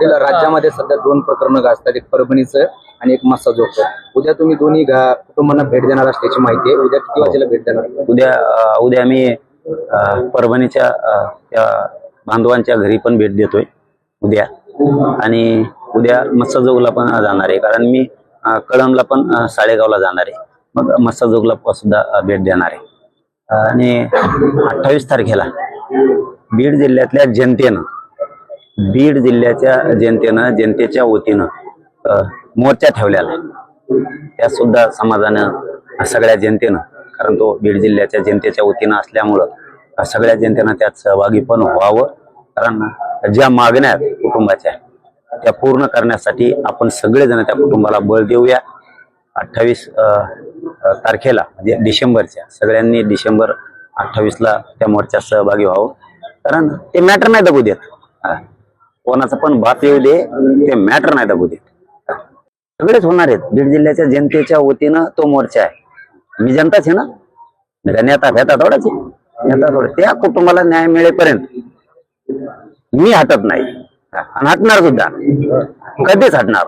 पाटील राज्यामध्ये सध्या दोन प्रकरणं गाजतात. एक परभणीचं आणि एक मस्साजोगचं उद्या तुम्ही दोन्ही कुटुंबांना भेट देणार असल्याची माहिती आहे. उद्या किती वाजेला भेट देणार? उद्या उद्या मी परभणीच्या त्या बांधवांच्या घरी पण भेट देतोय उद्या. आणि उद्या मत्स्यजोगला पण जाणार आहे. कारण मी कळमला पण साळेगावला साडेगावला जाणार आहे. मग मत्स्यजोगला सुद्धा भेट देणार आहे. आणि अठ्ठावीस तारखेला बीड जिल्ह्यातल्या जनतेनं बीड जिल्ह्याच्या जनतेनं जनतेच्या वतीनं मोर्चा ठेवलेला आहे. त्या सुद्धा समाजानं सगळ्या जनतेनं कारण तो बीड जिल्ह्याच्या जनतेच्या वतीनं असल्यामुळं सगळ्या जनतेनं त्यात सहभागी पण व्हावं. कारण ज्या मागण्या आहेत कुटुंबाच्या त्या पूर्ण करण्यासाठी आपण सगळेजण त्या कुटुंबाला बळ देऊया. अठ्ठावीस तारखेला म्हणजे डिसेंबरच्या सगळ्यांनी डिसेंबर अठ्ठावीसला त्या मोर्चात सहभागी व्हावं. कारण ते मॅटर नाही दबू देत. कोणाचं पण बात येऊ दे ते मॅटर नाही दाबू देत सगळेच होणार आहेत. बीड जिल्ह्याच्या जनतेच्या वतीनं तो मोर्चा आहे. मी जनताच आहे ना? मी नेता नेता थोडाच आहे. नेता थोडा. त्या कुटुंबाला न्याय मिळेपर्यंत मी हटत नाही. आणि हटणार सुद्धा. कधीच हटणार.